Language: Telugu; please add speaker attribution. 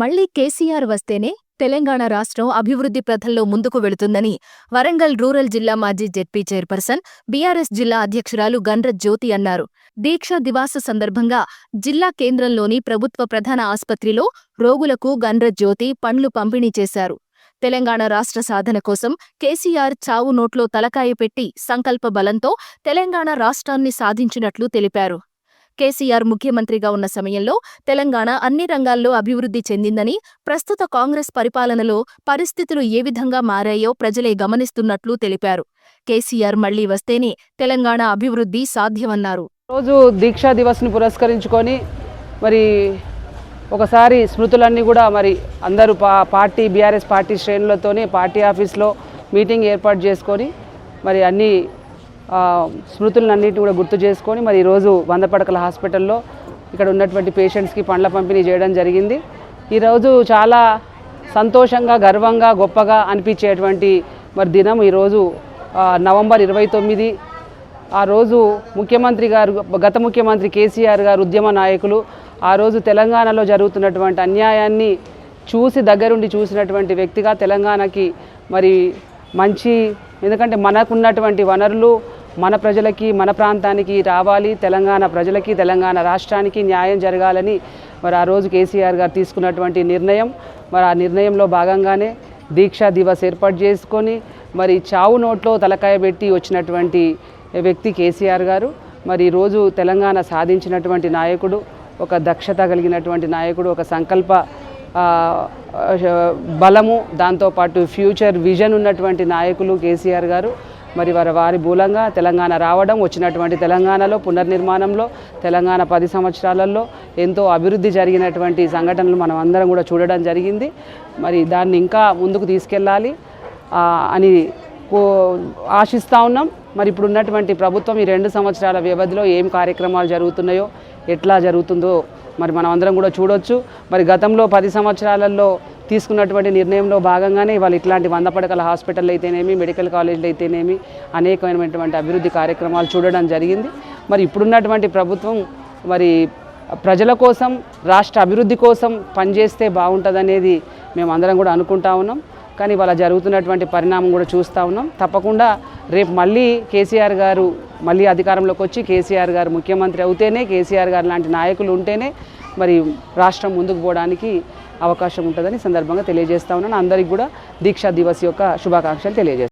Speaker 1: మళ్ళీ కేసీఆర్ వస్తేనే తెలంగాణ రాష్ట్రం అభివృద్ధి ప్రథంలో ముందుకు వెళుతుందని వరంగల్ రూరల్ జిల్లా మాజీ జెడ్పీ చైర్పర్సన్ బీఆర్ఎస్ జిల్లా అధ్యక్షురాలు గండ్ర జ్యోతి అన్నారు. దీక్షా దివాస సందర్భంగా జిల్లా కేంద్రంలోని ప్రభుత్వ ప్రధాన ఆస్పత్రిలో రోగులకు గండ్ర జ్యోతి పండ్లు పంపిణీ చేశారు. తెలంగాణ రాష్ట్ర సాధన కోసం కేసీఆర్ చావు నోట్లో తలకాయ పెట్టి సంకల్ప బలంతో తెలంగాణ రాష్ట్రాన్ని సాధించినట్లు తెలిపారు. కేసీఆర్ ముఖ్యమంత్రిగా ఉన్న సమయంలో తెలంగాణ అన్ని రంగాల్లో అభివృద్ధి చెందిందని ప్రస్తుత కాంగ్రెస్ పరిపాలనలో పరిస్థితులు ఏ విధంగా మారాయో ప్రజలే గమనిస్తున్నట్లు తెలిపారు. కేసీఆర్ మళ్ళీ వస్తేనే తెలంగాణ అభివృద్ధి సాధ్యమన్నారు.
Speaker 2: రోజు దీక్షా దివస్ని పురస్కరించుకొని మరి ఒకసారి స్మృతులన్నీ కూడా మరి అందరూ పా పార్టీ బీఆర్ఎస్ పార్టీ శ్రేణులతోనే పార్టీ ఆఫీస్లో మీటింగ్ ఏర్పాటు చేసుకొని మరి అన్ని స్మృతులన్నింటినీ కూడా గుర్తు చేసుకొని మరి ఈరోజు వంద పడకల హాస్పిటల్లో ఇక్కడ ఉన్నటువంటి పేషెంట్స్కి పండ్ల పంపిణీ చేయడం జరిగింది. ఈరోజు చాలా సంతోషంగా గర్వంగా గొప్పగా అనిపించేటువంటి మరి దినం ఈరోజు నవంబర్ ఇరవై తొమ్మిది. ఆ రోజు ముఖ్యమంత్రి గారు గత ముఖ్యమంత్రి కేసీఆర్ గారు ఉద్యమ నాయకులు ఆ రోజు తెలంగాణలో జరుగుతున్నటువంటి అన్యాయాన్ని చూసి దగ్గరుండి చూసినటువంటి వ్యక్తిగా తెలంగాణకి మరి మంచి ఎందుకంటే మనకున్నటువంటి వనరులు మన ప్రజలకి మన ప్రాంతానికి రావాలి. తెలంగాణ ప్రజలకి తెలంగాణ రాష్ట్రానికి న్యాయం జరగాలని మరి ఆ రోజు కేసీఆర్ గారు తీసుకున్నటువంటి నిర్ణయం. మరి ఆ నిర్ణయంలో భాగంగానే దీక్షా దివస్ ఏర్పాటు చేసుకొని మరి చావు నోట్లో తలకాయ పెట్టి వచ్చినటువంటి వ్యక్తి కేసీఆర్ గారు. మరి ఈరోజు తెలంగాణ సాధించినటువంటి నాయకుడు ఒక దక్షత కలిగినటువంటి నాయకుడు ఒక సంకల్ప బలము దాంతోపాటు ఫ్యూచర్ విజన్ ఉన్నటువంటి నాయకులు కేసీఆర్ గారు మరి వారి వారి మూలంగా తెలంగాణ రావడం వచ్చినటువంటి తెలంగాణలో పునర్నిర్మాణంలో తెలంగాణ పది సంవత్సరాలలో ఎంతో అభివృద్ధి జరిగినటువంటి సంఘటనలు మనం అందరం కూడా చూడడం జరిగింది. మరి దాన్ని ఇంకా ముందుకు తీసుకెళ్ళాలి అని ఆశిస్తూ ఉన్నాం. మరి ఇప్పుడు ఉన్నటువంటి ప్రభుత్వం ఈ రెండు సంవత్సరాల వ్యవధిలో ఏం కార్యక్రమాలు జరుగుతున్నాయో ఎట్లా జరుగుతుందో మరి మనం అందరం కూడా చూడొచ్చు. మరి గతంలో పది సంవత్సరాలలో తీసుకున్నటువంటి నిర్ణయంలో భాగంగానే వాళ్ళు ఇట్లాంటి వంద పడకల హాస్పిటల్ అయితేనేమి మెడికల్ కాలేజీలు అయితేనేమి అనేకమైనటువంటి అభివృద్ధి కార్యక్రమాలు చూడడం జరిగింది. మరి ఇప్పుడున్నటువంటి ప్రభుత్వం మరి ప్రజల కోసం రాష్ట్ర అభివృద్ధి కోసం పనిచేస్తే బాగుంటుందనేది మేము అందరం కూడా అనుకుంటా ఉన్నాం. కానీ ఇవాళ జరుగుతున్నటువంటి పరిణామం కూడా చూస్తూ ఉన్నాం. తప్పకుండా రేపు మళ్ళీ కేసీఆర్ గారు మళ్ళీ అధికారంలోకి వచ్చి కేసీఆర్ గారు ముఖ్యమంత్రి అవుతేనే కేసీఆర్ గారు లాంటి నాయకులు ఉంటేనే మరి రాష్ట్రం ముందుకు పోవడానికి అవకాశం ఉంటుందని సందర్భంగా తెలియజేస్తా ఉన్నాను. అందరికీ కూడా దీక్షా దివస్ యొక్క శుభాకాంక్షలు తెలియజేస్తాను